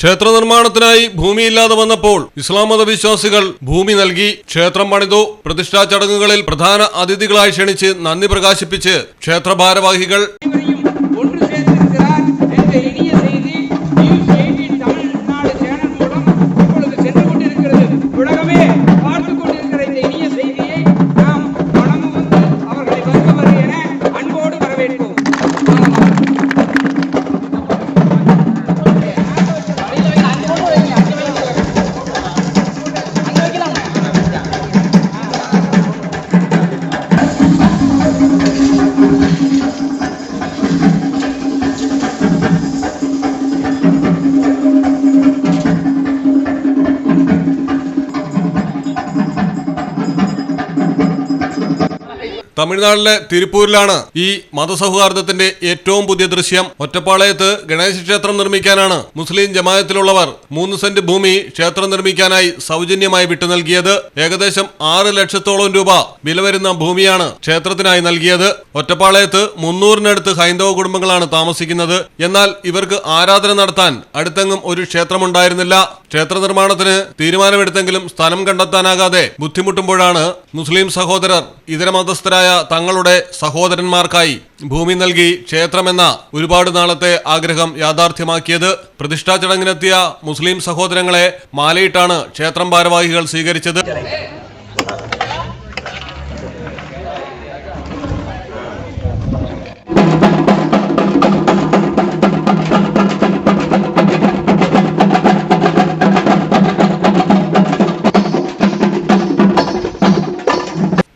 ക്ഷേത്ര നിർമ്മാണത്തിനായി ഭൂമിയില്ലാതെ വന്നപ്പോൾ ഇസ്ലാം മത വിശ്വാസികൾ ഭൂമി നൽകി ക്ഷേത്രം പണിതു. പ്രതിഷ്ഠാ ചടങ്ങുകളിൽ പ്രധാന അതിഥികളായി ക്ഷണിച്ച് നന്ദി പ്രകാശിപ്പിച്ച് ക്ഷേത്ര ഭാരവാഹികൾ തമിഴ്നാട്ടിലെ തിരുപ്പൂരിലാണ് ഈ മതസൗഹാർദ്ദത്തിന്റെ ഏറ്റവും പുതിയ ദൃശ്യം. ഒറ്റപ്പാളയത്ത് ഗണേശ ക്ഷേത്രം നിർമ്മിക്കാനാണ് മുസ്ലിം ജമായത്തിലുള്ളവർ മൂന്ന് സെന്റ് ഭൂമി ക്ഷേത്രം നിർമ്മിക്കാനായി സൗജന്യമായി വിട്ടു നൽകിയത്. ഏകദേശം ആറ് ലക്ഷത്തോളം രൂപ വില വരുന്ന ഭൂമിയാണ് ക്ഷേത്രത്തിനായി നൽകിയത്. ഒറ്റപ്പാളയത്ത് മുന്നൂറിനടുത്ത് ഹൈന്ദവ കുടുംബങ്ങളാണ് താമസിക്കുന്നത്. എന്നാൽ ഇവർക്ക് ആരാധന നടത്താൻ അടുത്തെങ്ങും ഒരു ക്ഷേത്രമുണ്ടായിരുന്നില്ല. ക്ഷേത്ര നിർമ്മാണത്തിന് തീരുമാനമെടുത്തെങ്കിലും സ്ഥലം കണ്ടെത്താനാകാതെ ബുദ്ധിമുട്ടുമ്പോഴാണ് മുസ്ലിം സഹോദരർ ഇതര മതസ്ഥരായ തങ്ങളുടെ സഹോദരന്മാർക്കായി ഭൂമി നൽകി ക്ഷേത്രമെന്ന ഒരുപാട് നാളത്തെ ആഗ്രഹം യാഥാർത്ഥ്യമാക്കിയത്. പ്രതിഷ്ഠാ ചടങ്ങിനെത്തിയ മുസ്ലിം സഹോദരങ്ങളെ മാലയിട്ടാണ് ക്ഷേത്രം ഭാരവാഹികൾ സ്വീകരിച്ചത്.